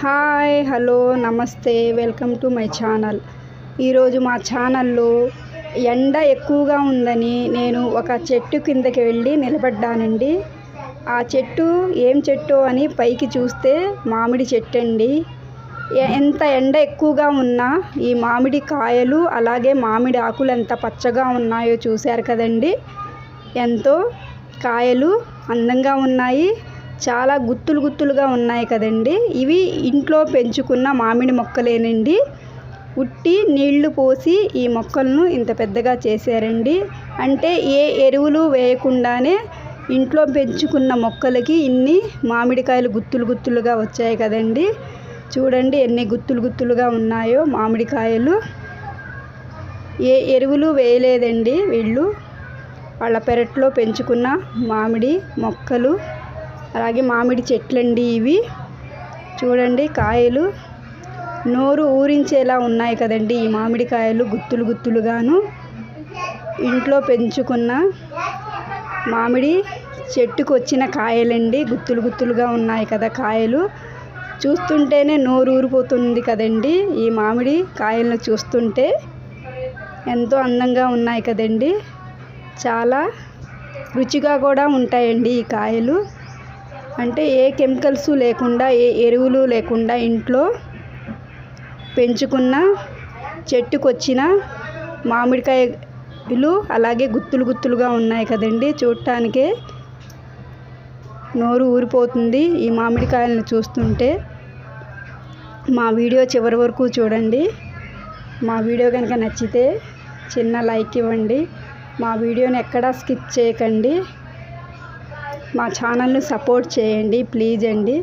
Hi hello నమస్తే welcome to my channel. ఈరోజు మా ఛానల్లో ఎండ ఎక్కువగా ఉందని నేను ఒక చెట్టు కిందకి వెళ్ళి నిలబడ్డానండి. ఆ చెట్టు ఏం చెట్టు అని పైకి చూస్తే మామిడి చెట్టు అండి ఎంత ఎండ ఎక్కువగా ఉన్నా ఈ మామిడి కాయలు అలాగే మామిడి ఆకులు ఎంత పచ్చగా ఉన్నాయో చూశారు కదండి. ఎంతో కాయలు అందంగా ఉన్నాయి. చాలా గుత్తులు గుత్తులుగా ఉన్నాయి కదండి. ఇవి ఇంట్లో పెంచుకున్న మామిడి మొక్కలేనండి. ఉట్టి నీళ్ళు పోసి ఈ మొక్కలను ఇంత పెద్దగా చేశారండి. అంటే ఏ ఎరువులు వేయకుండానే ఇంట్లో పెంచుకున్న మొక్కలకి ఇన్ని మామిడికాయలు గుత్తులు గుత్తులుగా వచ్చాయి కదండి. చూడండి ఎన్ని గుత్తులు గుత్తులుగా ఉన్నాయో మామిడికాయలు. ఏ ఎరువులు వేయలేదండి వీళ్ళు. వాళ్ళ పెరట్లో పెంచుకున్న మామిడి మొక్కలు. అలాగే మామిడి చెట్లండి ఇవి. చూడండి కాయలు. నోరు ఊరించేలా ఉన్నాయి కదండి ఈ మామిడికాయలు గుత్తులు గుత్తులుగాను. ఇంట్లో పెంచుకున్న మామిడి చెట్టుకు వచ్చిన కాయలండి. గుత్తులు గుత్తులుగా ఉన్నాయి కదా కాయలు. చూస్తుంటేనే నోరు ఊరిపోతుంది కదండి. ఈ మామిడి కాయలను చూస్తుంటే ఎంతో అందంగా ఉన్నాయి కదండి. చాలా రుచిగా కూడా ఉంటాయండి ఈ కాయలు. అంటే ఏ కెమికల్స్ లేకుండా ఏ ఎరువులు లేకుండా ఇంట్లో పెంచుకున్న చెట్టుకొచ్చిన మామిడికాయలు అలాగే గుత్తులు గుత్తులుగా ఉన్నాయి కదండి. చూడటానికే నోరు ఊరిపోతుంది ఈ మామిడికాయలను చూస్తుంటే. మా వీడియో చివరి వరకు చూడండి. మా వీడియో కనుక నచ్చితే చిన్న లైక్ ఇవ్వండి. మా వీడియోని ఎక్కడా స్కిప్ చేయకండి. మా ఛానల్ని సపోర్ట్ చేయండి ప్లీజ్ అండి.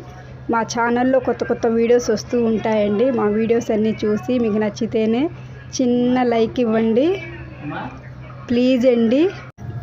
మా ఛానల్లో కొత్త కొత్త వీడియోస్ వస్తూ ఉంటాయండి. మా వీడియోస్ అన్నీ చూసి మీకు నచ్చితేనే చిన్న లైక్ ఇవ్వండి. ప్లీజ్ అండి.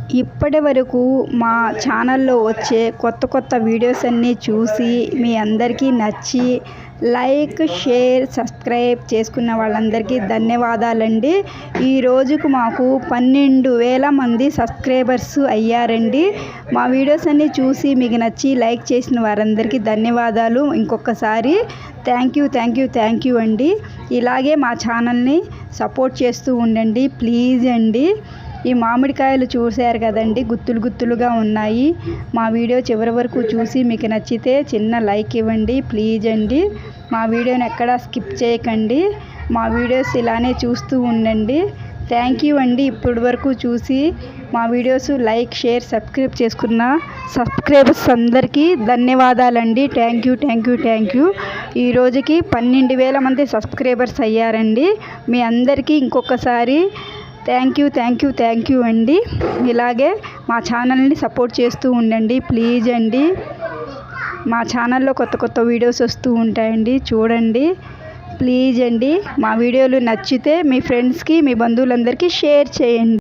ఇప్పటి వరకు మా ఛానల్లో వచ్చే కొత్త కొత్త వీడియోస్ అన్నీ చూసి మీ అందరికీ నచ్చి లైక్ షేర్ సబ్స్క్రైబ్ చేసుకున్న వాళ్ళందరికీ ధన్యవాదాలండి. ఈ రోజుకు మాకు పన్నెండు వేల మంది సబ్స్క్రైబర్స్ అయ్యారండి. మా వీడియోస్ అన్నీ చూసి మీకు నచ్చి లైక్ చేసిన వారందరికీ ధన్యవాదాలు. ఇంకొకసారి thank you thank you thank you అండి. ఇలాగే మా ఛానల్ని సపోర్ట్ చేస్తూ ఉండండి ప్లీజ్ అండి. ఈ మామిడికాయలు చూశారు కదండి గుత్తులు గుత్తులుగా ఉన్నాయి. మా వీడియో చివరి వరకు చూసి మీకు నచ్చితే చిన్న లైక్ ఇవ్వండి ప్లీజ్ అండి. మా వీడియోని ఎక్కడా స్కిప్ చేయకండి. మా వీడియోస్ ఇలానే చూస్తూ ఉండండి. థ్యాంక్ యూ అండి ఇప్పటి వరకు చూసి. మా వీడియోస్ లైక్ షేర్ సబ్స్క్రైబ్ చేసుకున్న సబ్స్క్రైబర్స్ అందరికీ ధన్యవాదాలండి. Thank you thank you thank you. ఈ రోజుకి పన్నెండు వేల మంది సబ్స్క్రైబర్స్ అయ్యారండి. మీ అందరికీ ఇంకొకసారి thank you thank you thank you అండి. ఇలాగే మా ఛానల్ని సపోర్ట్ చేస్తూ ఉండండి ప్లీజ్ అండి. మా ఛానల్లో కొత్త కొత్త వీడియోస్ వస్తూ ఉంటాయండి చూడండి. ప్లీజ్ అండి మా వీడియోలు నచ్చితే మీ ఫ్రెండ్స్కి మీ బంధువులందరికీ షేర్ చేయండి.